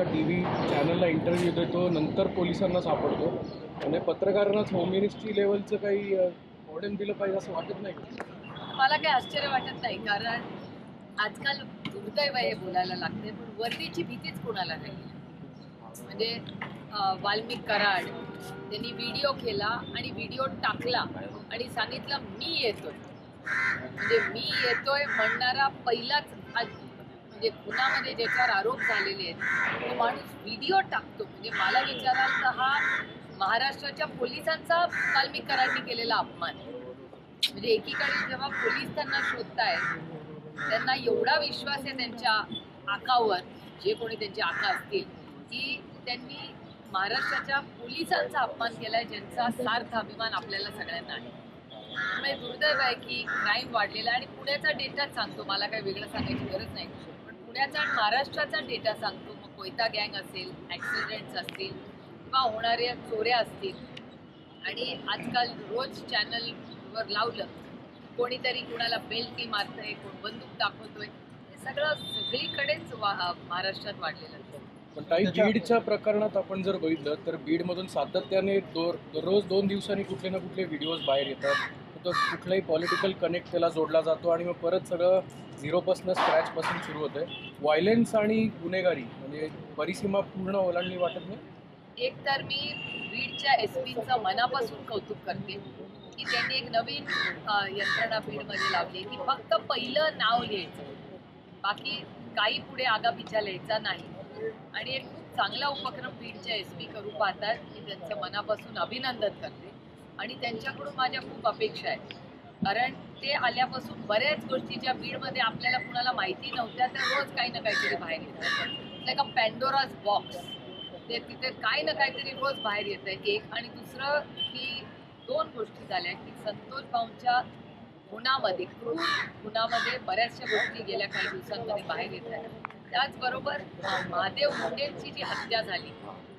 एका T V चॅनलला interview देतो नंतर पोलिसांना सापडतो. म्हणजे पत्रकारांनाच होम मिनिस्ट्री लेवलचं काही ऑर्डन दिलं पाहिजे असं वाटत नाही मला काही आश्चर्य वाटत नाही कारण आजकाल दुर्दैव हे बोलायला लागते पण वर्दीची भीतीच कोणाला नाही. म्हणजे वाल्मिक कराड त्यांनी व्हिडिओ केला आणि व्हिडिओ टाकला आणि सांगितलं मी येतोय. म्हणजे मी येतोय म्हणणारा पहिलाच म्हणजे खुनामध्ये ज्याच्यावर आरोप झालेले आहेत तो माणूस व्हिडिओ टाकतो. म्हणजे मला विचाराल तर हा महाराष्ट्राच्या पोलिसांचा वाल्मिक कराडनी केलेला अपमान. आहे. म्हणजे एकीकडे जेव्हा पोलीस त्यांना शोधताय त्यांना एवढा विश्वास आहे त्यांच्या आकावर जे कोणी त्यांचे आका असतील की त्यांनी महाराष्ट्राच्या पोलिसांचा अपमान केलाय ज्यांचा सार्थ अभिमान आपल्याला सगळ्यांना आहे. त्यामुळे दुर्दैव आहे की क्राईम वाढलेला आहे आणि पुण्याचा डेटाच सांगतो. मला काही वेगळं सांगायची गरज नाही. पुण्याचा आणि महाराष्ट्राचा डेटा सांगतो. मग कोयता गँग असेल ॲक्सिडेंट्स असतील किंवा होणाऱ्या चोऱ्या असतील. आणि आजकाल रोज चॅनलवर लावलं कोणीतरी कुणाला बेल्टी मारतंय कोण बंदूक दाखवतोय हे सगळं सगळीकडेच वा महाराष्ट्रात वाढलेलं आहे. पण काही बीडच्या प्रकरणात आपण जर बघितलं तर बीडमधून सातत्याने दो दररोज दोन दिवसांनी कुठले ना कुठले व्हिडिओज बाहेर येतात. तो कुठलाही पॉलिटिकल कनेक्ट त्याला जोडला जातो आणि मग परत सगळं झिरोपासून स्क्रॅचपासून सुरू होतं आहे व्हायलन्स आणि गुन्हेगारी म्हणजे परिसीमा पूर्ण ओलांडली वाटत नाही? एक तर मी बीडच्या एस पीचं मनापासून कौतुक करते की त्यांनी एक नवीन यंत्रणा बीडमध्ये लावली की फक्त पहिलं नाव लिहायचं. बाकी काही पुढे आगापिछा लिहायचा नाही. आणि एक खूप चांगला उपक्रम बीडच्या एस पी करू पाहतात. मी त्यांचं मनापासून अभिनंदन करते. आणि त्यांच्याकडून माझ्या खूप अपेक्षा आहेत. कारण ते आल्यापासून बऱ्याच गोष्टी ज्या बीडमध्ये आपल्याला कुणाला माहिती नव्हत्या त्या रोज काही ना काहीतरी बाहेर येतात. लाईक अ पॅन्डोराज बॉक्स ते तिथे काही ना काहीतरी रोज बाहेर येत आहे. एक आणि दुसरं की दोन गोष्टी झाल्या की संतोष भाऊंच्या गुणामध्ये क्रूर बऱ्याचशा गोष्टी गेल्या काही दिवसांमध्ये बाहेर येत आहेत. त्याचबरोबर महादेव मुंडेंची जी हत्या झाली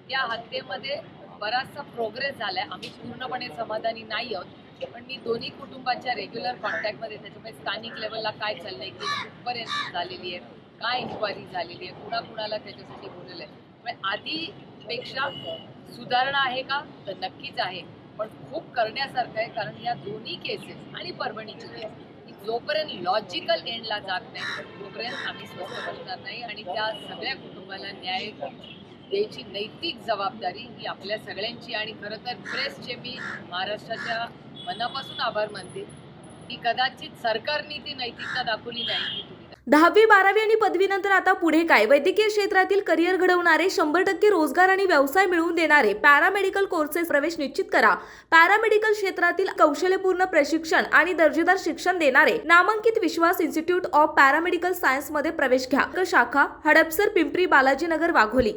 त्या हत्येमध्ये बराचसा प्रोग्रेस झालाय. आम्ही पूर्णपणे समाधानी नाही आहोत. पण मी दोन्ही कुटुंबाच्या रेग्युलर कॉन्टॅक्टमध्ये त्याच्यामुळे स्थानिक लेवलला काय चाललंय की कुठपर्यंत झालेली आहे काय इन्क्वायरी झालेली आहे कुणा कुणाला त्याच्यासाठी बोललेलं आहे. आधीपेक्षा सुधारणा आहे का? तर नक्कीच आहे. पण खूप करण्यासारखं आहे कारण या दोन्ही केसेस आणि परभणीची केस जोपर्यंत लॉजिकल एंडला जात नाही तोपर्यंत आम्ही स्वस्थ बसणार नाही आणि त्या सगळ्या कुटुंबाला न्याय द्यायची नैतिक जबाबदारी ही आपल्या सगळ्यांची आणि खरं तर प्रेसचे मी महाराष्ट्राच्या मनापासून आभार मानते की कदाचित सरकारने ती नैतिकता दाखवली नाही दहावी बारावी आणि पदवीनंतर आता पुढे काय? वैद्यकीय क्षेत्रातील करिअर घडवणारे शंभर टक्के रोजगार आणि व्यवसाय मिळवून देणारे पॅरामेडिकल कोर्सेस प्रवेश निश्चित करा. पॅरामेडिकल क्षेत्रातील कौशल्यपूर्ण प्रशिक्षण आणि दर्जेदार शिक्षण देणारे नामांकित विश्वास इन्स्टिट्यूट ऑफ पॅरामेडिकल सायन्समध्ये प्रवेश घ्या. शाखा हडपसर पिंपरी बालाजीनगर वाघोली.